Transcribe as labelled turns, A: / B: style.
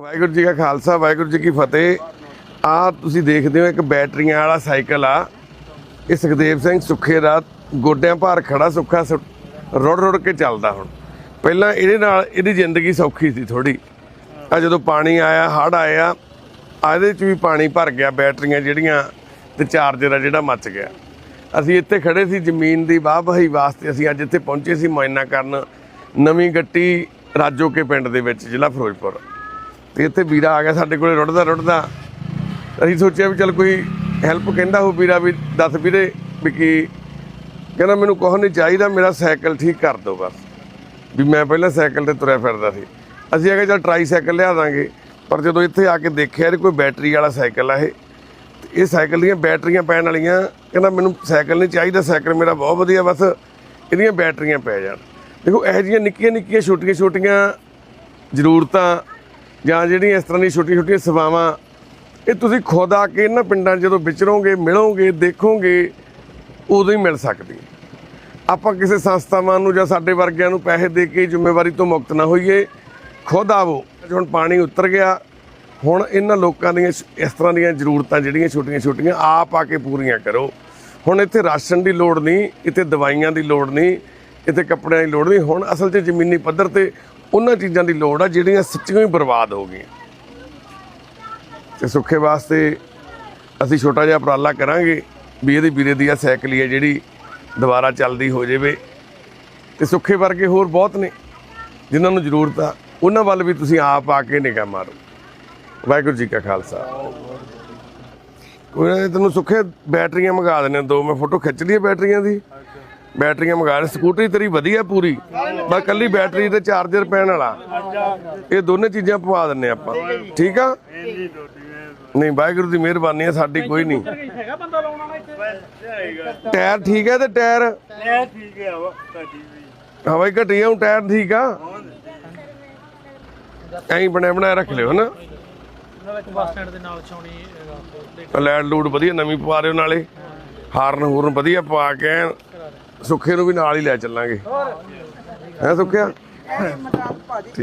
A: ਵਾਹਿਗੁਰੂ ਜੀ ਕਾ ਖਾਲਸਾ, ਵਾਹਿਗੁਰੂ ਜੀ ਕੀ ਫਤਿਹ। ਆ ਤੁਸੀਂ ਦੇਖਦੇ ਹੋ ਇੱਕ ਬੈਟਰੀਆਂ ਵਾਲਾ ਸਾਈਕਲ ਆ। ਇਹ ਸੁਖਦੇਵ ਸਿੰਘ ਸੁੱਖੇ ਦਾ ਗੋਡਿਆਂ ਭਾਰ ਖੜਾ ਸੁੱਖਾ ਸੁ- ਰੁੜ ਰੁੜ ਕੇ ਚੱਲਦਾ ਹੁਣ। ਪਹਿਲਾਂ ਇਹਦੇ ਨਾਲ ਇਹਦੀ ਜ਼ਿੰਦਗੀ ਸੌਖੀ ਸੀ ਥੋੜੀ ਆ ਜਦੋਂ ਪਾਣੀ ਆਇਆ ਹੜ ਆਇਆ ਆ ਇਹਦੇ ਚ ਵੀ ਪਾਣੀ ਭਰ ਗਿਆ ਬੈਟਰੀਆਂ ਜਿਹੜੀਆਂ ਤੇ ਚਾਰਜਰ ਆ ਜਿਹੜਾ ਮੱਚ ਗਿਆ। ਅਸੀਂ ਇੱਥੇ ਖੜੇ ਸੀ ਜ਼ਮੀਨ ਦੀ ਵਾਹ ਵਹੀ ਵਾਸਤੇ। ਅਸੀਂ ਅੱਜ ਇੱਥੇ ਪਹੁੰਚੇ ਸੀ ਮੁਆਇਨਾ ਕਰਨ। ਨਵੀਂ ਗੱਟੀ ਰਾਜੋਕੇ ਪਿੰਡ ਦੇ ਵਿੱਚ, ਜ਼ਿਲ੍ਹਾ ਫਿਰੋਜ਼ਪੁਰ। ਤੇ ਇੱਥੇ ਵੀਰਾ ਆ ਗਿਆ ਸਾਡੇ ਕੋਲੇ ਰੁੜਦਾ ਰੁੜਦਾ। ਅਸੀਂ ਸੋਚਿਆ ਵੀ ਚਲ ਕੋਈ ਹੈਲਪ ਕਹਿੰਦਾ ਹੋ ਵੀਰਾ ਵੀ, ਦੱਸ ਵੀਰੇ ਵੀ ਕੀ। ਕਹਿੰਦਾ ਮੈਨੂੰ ਕੁਛ ਨਹੀਂ ਚਾਹੀਦਾ, ਮੇਰਾ ਸਾਈਕਲ ਠੀਕ ਕਰ ਦਿਓ ਬਸ। ਵੀ ਮੈਂ ਪਹਿਲਾਂ ਸਾਈਕਲ ਤੇ ਤੁਰਿਆ ਫਿਰਦਾ ਸੀ। ਅਸੀਂ ਆ ਆਖਿਆ ਚਲ ਟਰਾਈ ਸਾਈਕਲ ਲਿਆ ਦਾਂਗੇ। ਪਰ ਜਦੋਂ ਇੱਥੇ ਆ ਕੇ ਦੇਖਿਆ ਇਹ ਕੋਈ ਬੈਟਰੀ ਵਾਲਾ ਸਾਈਕਲ ਆ ਇਹ, ਤੇ ਇਹ ਸਾਈਕਲ ਦੀਆਂ ਬੈਟਰੀਆਂ ਪੈਣ ਵਾਲੀਆਂ, ਕਹਿੰਦਾ ਮੈਨੂੰ ਸਾਈਕਲ ਨਹੀਂ ਚਾਹੀਦਾ, ਸਾਈਕਲ ਮੇਰਾ ਬਹੁਤ ਵਧੀਆ ਬਸ, ਇਹਦੀਆਂ ਬੈਟਰੀਆਂ ਪੈ ਜਾਣ। ਦੇਖੋ ਇਹੋ ਜਿਹੀਆਂ ਨਿੱਕੀਆਂ ਨਿੱਕੀਆਂ ਛੋਟੀਆਂ ਛੋਟੀਆਂ ਜ਼ਰੂਰਤਾਂ ਜਾਂ ਜਿਹੜੀਆਂ ਇਸ ਤਰ੍ਹਾਂ ਦੀਆਂ ਛੋਟੀਆਂ ਛੋਟੀਆਂ ਸੇਵਾਵਾਂ, ਇਹ ਤੁਸੀਂ ਖੁਦ ਆ ਕੇ ਇਹਨਾਂ ਪਿੰਡਾਂ 'ਚ ਜਦੋਂ ਵਿਚਰੋਗੇ, ਮਿਲੋਗੇ, ਦੇਖੋਗੇ, ਉਦੋਂ ਹੀ ਮਿਲ ਸਕਦੀ ਆਪਾਂ ਕਿਸੇ ਸੰਸਥਾਵਾਂ ਨੂੰ ਜਾਂ ਸਾਡੇ ਵਰਗਿਆਂ ਨੂੰ ਪੈਸੇ ਦੇ ਕੇ ਜ਼ਿੰਮੇਵਾਰੀ ਤੋਂ ਮੁਕਤ ਨਾ ਹੋਈਏ, ਖੁਦ ਆਵੋ। ਹੁਣ ਪਾਣੀ ਉਤਰ ਗਿਆ, ਹੁਣ ਇਹਨਾਂ ਲੋਕਾਂ ਦੀਆਂ ਇਸ ਤਰ੍ਹਾਂ ਦੀਆਂ ਜ਼ਰੂਰਤਾਂ ਜਿਹੜੀਆਂ ਛੋਟੀਆਂ ਛੋਟੀਆਂ ਆਪ ਆ ਕੇ ਪੂਰੀਆਂ ਕਰੋ। ਹੁਣ ਇੱਥੇ ਰਾਸ਼ਨ ਦੀ ਲੋੜ ਨਹੀਂ, ਇੱਥੇ ਦਵਾਈਆਂ ਦੀ ਲੋੜ ਨਹੀਂ, ਇੱਥੇ ਕੱਪੜਿਆਂ ਦੀ ਲੋੜ ਨਹੀਂ। ਹੁਣ ਅਸਲ 'ਚ ਜ਼ਮੀਨੀ ਪੱਧਰ ਤੇ ਉਹਨਾਂ ਚੀਜ਼ਾਂ ਦੀ ਲੋੜ ਆ ਜਿਹੜੀਆਂ ਸੱਚੀਆਂ ਹੀ ਬਰਬਾਦ ਹੋ ਗਈਆਂ। ਤੇ ਸੁੱਖੇ ਵਾਸਤੇ ਅਸੀਂ ਛੋਟਾ ਜਿਹਾ ਉਪਰਾਲਾ ਕਰਾਂਗੇ ਵੀ ਇਹਦੇ ਵੀਰੇ ਦੀ ਆ ਸਾਈਕਲ ਹੀ ਹੈ ਜਿਹੜੀ ਦੁਬਾਰਾ ਚੱਲਦੀ ਹੋ ਜਾਵੇ। ਤੇ ਸੁੱਖੇ ਵਰਗੇ ਹੋਰ ਬਹੁਤ ਨੇ ਜਿਨ੍ਹਾਂ ਨੂੰ ਜ਼ਰੂਰਤ ਆ। ਉਹਨਾਂ ਵੱਲ ਵੀ ਤੁਸੀਂ ਆਪ ਆ ਕੇ ਨਿਗਾਹ ਮਾਰੋ। ਵਾਹਿਗੁਰੂ ਜੀ ਕਾ ਖਾਲਸਾ। ਕੋਈ ਤੈਨੂੰ ਸੁੱਖੇ ਬੈਟਰੀਆਂ ਮੰਗਾ ਦੇਣੇ ਦੋ ਮੈਂ ਫੋਟੋ ਖਿੱਚ ਲਈ ਬੈਟਰੀਆਂ ਦੀ। ਬੈਟਰੀਆਂ ਮੰਗਾ ਦੇ ਸਕੂਟਰੀ ਤੇਰੀ ਵਧੀਆ ਪੂਰੀ ਬਸ ਕੱਲੀ ਬੈਟਰੀ ਤੇ ਚਾਰਜਰ ਪੈਣ ਵਾਲਾ। ਇਹ ਦੋਨੇ ਚੀਜ਼ਾਂ ਪਵਾ ਦਿੰਨੇ ਆਪਾਂ। ਠੀਕ ਆ? ਨਹੀਂ ਵਾਹਿਗੁਰੂ ਦੀ ਮਿਹਰਬਾਨੀ ਹੈ ਸਾਡੀ ਕੋਈ ਨਹੀਂ। ਟਾਇਰ ਠੀਕ ਹੈ ਤੇ ਟਾਇਰ?
B: ਠੀਕ ਹੈ ਵਾ ਤੁਹਾਡੀ ਵੀ
A: ਹਵਾਈ ਘਟੀਆ ਉਹ ਟਾਇਰ ਠੀਕ ਆ? ਐਂ ਬਣਿਆ ਬਣਾਇਆ ਰੱਖ ਲਿਓ ਹਨਾ?
B: ਬੱਸ ਸਟੈਂਡ ਦੇ ਨਾਲ ਹੈਗਾ
A: ਲੈਡ ਲੂਡ ਵਧੀਆ ਨਵੀਂ ਪਵਾ ਦਿਓ ਨਾਲੇ। ਹਾਰਨ ਹੂਰਨ ਵਧੀਆ ਪਵਾ ਕੇ ਸੁੱਖੇ ਨੂੰ ਵੀ ਨਾਲ ਹੀ ਲੈ ਚੱਲਾਂਗੇ। ਹੈ ਸੁੱਖਿਆ? ਠੀਕ